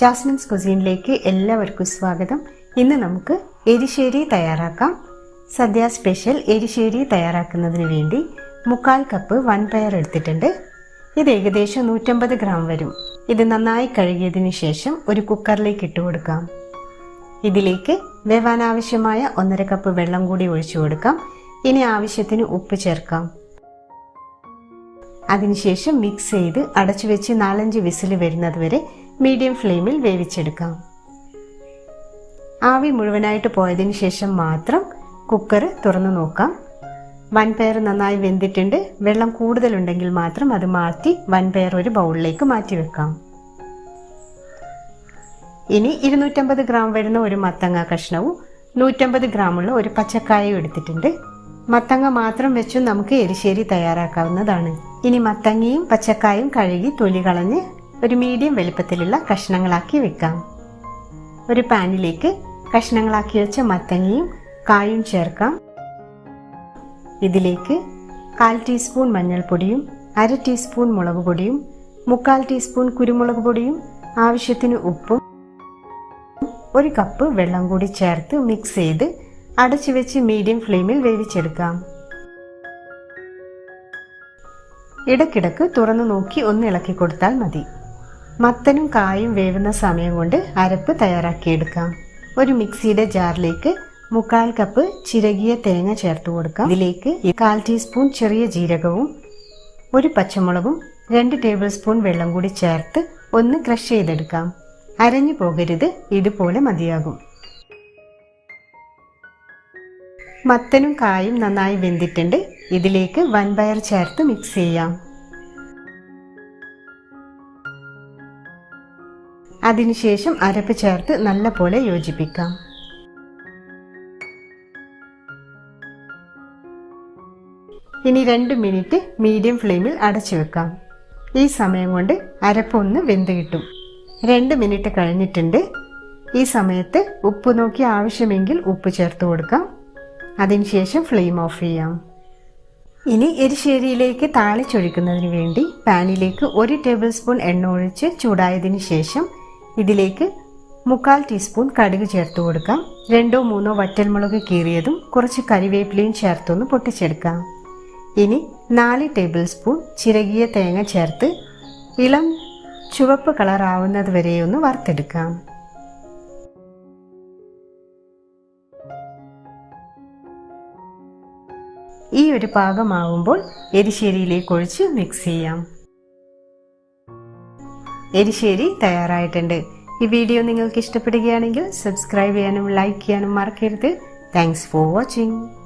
Jasmine's കുസീനിലേക്ക് എല്ലാവർക്കും സ്വാഗതം. ഇന്ന് നമുക്ക് എരിശ്ശേരി തയ്യാറാക്കാം. സദ്യ സ്പെഷ്യൽ എരിശ്ശേരി തയ്യാറാക്കുന്നതിന് വേണ്ടി മുക്കാൽ കപ്പ് വൻപയർ എടുത്തിട്ടുണ്ട്. ഇത് ഏകദേശം നൂറ്റമ്പത് ഗ്രാം വരും. ഇത് നന്നായി കഴുകിയതിന് ശേഷം ഒരു കുക്കറിലേക്ക് ഇട്ട് കൊടുക്കാം. ഇതിലേക്ക് വേവാൻ ആവശ്യമായ ഒന്നര കപ്പ് വെള്ളം കൂടി ഒഴിച്ചു കൊടുക്കാം. ഇനി ആവശ്യത്തിന് ഉപ്പ് ചേർക്കാം. അതിനുശേഷം മിക്സ് ചെയ്ത് അടച്ചു വെച്ച് നാലഞ്ച് വിസിൽ വരുന്നത് വരെ മീഡിയം ഫ്ലെയിമിൽ വേവിച്ചെടുക്കാം. ആവി മുഴുവനായിട്ട് പോയതിന് ശേഷം മാത്രം കുക്കർ തുറന്നു നോക്കാം. വൻപയർ നന്നായി വെന്തിട്ടുണ്ട്. വെള്ളം കൂടുതലുണ്ടെങ്കിൽ മാത്രം അത് മാറ്റി വൻപയർ ഒരു ബൗളിലേക്ക് മാറ്റി വെക്കാം. ഇനി ഇരുന്നൂറ്റമ്പത് ഗ്രാം വരുന്ന ഒരു മത്തങ്ങ കഷ്ണവും നൂറ്റമ്പത് ഗ്രാമുള്ള ഒരു പച്ചക്കായും എടുത്തിട്ടുണ്ട്. മത്തങ്ങ മാത്രം വെച്ചും നമുക്ക് എരിശ്ശേരി തയ്യാറാക്കാവുന്നതാണ്. ഇനി മത്തങ്ങയും പച്ചക്കായും കഴുകി തൊലി കളഞ്ഞ് ഒരു മീഡിയം വലിപ്പത്തിലുള്ള കഷ്ണങ്ങളാക്കി വെക്കാം. ഒരു പാനിലേക്ക് കഷ്ണങ്ങളാക്കി വെച്ച മത്തങ്ങയും കായും ചേർക്കാം. ഇതിലേക്ക് കാൽ ടീസ്പൂൺ മഞ്ഞൾപ്പൊടിയും അര ടീസ്പൂൺ മുളക് പൊടിയും മുക്കാൽ ടീസ്പൂൺ കുരുമുളക് പൊടിയും ആവശ്യത്തിന് ഉപ്പും ഒരു കപ്പ് വെള്ളം കൂടി ചേർത്ത് മിക്സ് ചെയ്ത് അടച്ചു വെച്ച് മീഡിയം ഫ്ലെയിമിൽ വേവിച്ചെടുക്കാം. ഇടയ്ക്കിടക്ക് തുറന്നു നോക്കി ഒന്ന് ഇളക്കി കൊടുത്താൽ മതി. മത്തനും കായും വേവുന്ന സമയം കൊണ്ട് അരപ്പ് തയ്യാറാക്കിയെടുക്കാം. ഒരു മിക്സിയുടെ ജാറിലേക്ക് മുക്കാൽ കപ്പ് ചിരകിയ തേങ്ങ ചേർത്ത് കൊടുക്കാം. ഇതിലേക്ക് കാൽ ടീസ്പൂൺ ചെറിയ ജീരകവും ഒരു പച്ചമുളകും രണ്ട് ടേബിൾ സ്പൂൺ വെള്ളം കൂടി ചേർത്ത് ഒന്ന് ക്രഷ് ചെയ്തെടുക്കാം. അരഞ്ഞു പോകരുത് ഇതുപോലെ മതിയാകും. മത്തനും കായും നന്നായി വെന്തിട്ടുണ്ട്. ഇതിലേക്ക് വൻപയർ ചേർത്ത് മിക്സ് ചെയ്യാം. അതിനുശേഷം അരപ്പ് ചേർത്ത് നല്ലപോലെ യോജിപ്പിക്കാം. ഇനി രണ്ട് മിനിറ്റ് മീഡിയം ഫ്ലെയിമിൽ അടച്ചു വെക്കാം. ഈ സമയം കൊണ്ട് അരപ്പ് ഒന്ന് വെന്ത് കിട്ടും. രണ്ട് മിനിറ്റ് കഴിഞ്ഞിട്ടുണ്ട്. ഈ സമയത്ത് ഉപ്പ് നോക്കി ആവശ്യമെങ്കിൽ ഉപ്പ് ചേർത്ത് കൊടുക്കാം. അതിനുശേഷം ഫ്ലെയിം ഓഫ് ചെയ്യാം. ഇനി എരിശ്ശേരിയിലേക്ക് താളിച്ചൊഴിക്കുന്നതിന് വേണ്ടി പാനിലേക്ക് ഒരു ടേബിൾ സ്പൂൺ എണ്ണ ഒഴിച്ച് ചൂടായതിനു ശേഷം ഇതിലേക്ക് മുക്കാൽ ടീസ്പൂൺ കടുക് ചേർത്ത് കൊടുക്കാം. രണ്ടോ മൂന്നോ വറ്റൽമുളക് കീറിയതും കുറച്ച് കരിവേപ്പിലയും ചേർത്തൊന്ന് പൊട്ടിച്ചെടുക്കാം. ഇനി നാല് ടേബിൾ സ്പൂൺ ചിരകിയ തേങ്ങ ചേർത്ത് ഇളം ചുവപ്പ് കളറാവുന്നത് വരെ ഒന്ന് വറുത്തെടുക്കാം. ഈ ഒരു പാകമാവുമ്പോൾ എരിശ്ശേരിയിലേക്ക് ഒഴിച്ച് മിക്സ് ചെയ്യാം. എരിശ്ശേരി തയ്യാറായിട്ടുണ്ട്. ഈ വീഡിയോ നിങ്ങൾക്ക് ഇഷ്ടപ്പെടുകയാണെങ്കിൽ സബ്സ്ക്രൈബ് ചെയ്യാനും ലൈക്ക് ചെയ്യാനും മറക്കരുത്. Thanks for watching